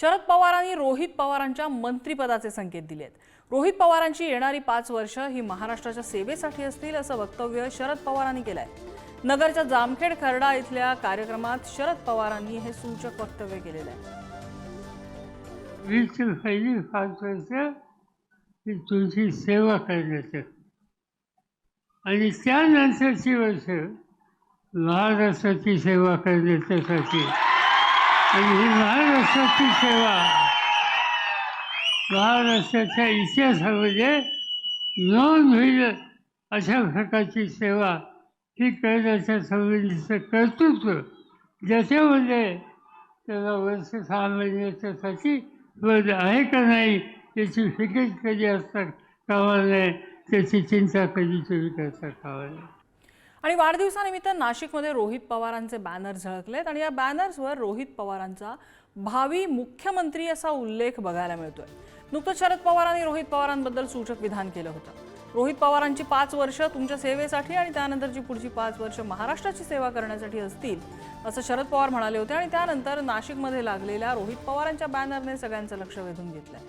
शरद पवारांनी रोहित पवारांच्या मंत्रिपदाचे संकेत दिलेत. रोहित पवारांची येणारी पाच वर्ष ही महाराष्ट्राच्या सेवेसाठी असतील असं वक्तव्य शरद पवारांनी केलंय. नगरच्या जामखेड खर्डा इथल्या कार्यक्रमात शरद पवारांनी हे सूचक वक्तव्य केलेलं आहे. पहिली पाच वर्ष तुझी सेवा करण्याचं. आणि त्यानंतरची वर्ष महाराष्ट्राची सेवा करण्याच्यासाठी आणि ही महाराष्ट्राची सेवा. महाराष्ट्राच्या इतिहासामध्ये नोंद होईल अशा प्रकारची सेवा ही करण्याच्या संबंधीचं कर्तृत्व ज्याच्यामध्ये त्याला वर्ष सहा महिन्याच्यासाठी वर्ग आहे का नाही त्याची फिकीर कधी असता कामा नये त्याची चिंता कधी तुम्ही करता कामा नये आणि वाढदिवसानिमित्त नाशिकमध्ये रोहित पवारांचे बॅनर झळकलेत आणि या बॅनर्सवर रोहित पवारांचा भावी मुख्यमंत्री असा उल्लेख बघायला मिळतोय. नुकतंच शरद पवारांनी रोहित पवारांबद्दल सूचक विधान केलं होतं. रोहित पवारांची पाच वर्ष तुमच्या सेवेसाठी आणि त्यानंतरची पुढची पाच वर्ष महाराष्ट्राची सेवा करण्यासाठी असतील असं शरद पवार म्हणाले होते आणि त्यानंतर नाशिकमध्ये लागलेल्या रोहित पवारांच्या बॅनरने सगळ्यांचं लक्ष वेधून घेतलंय.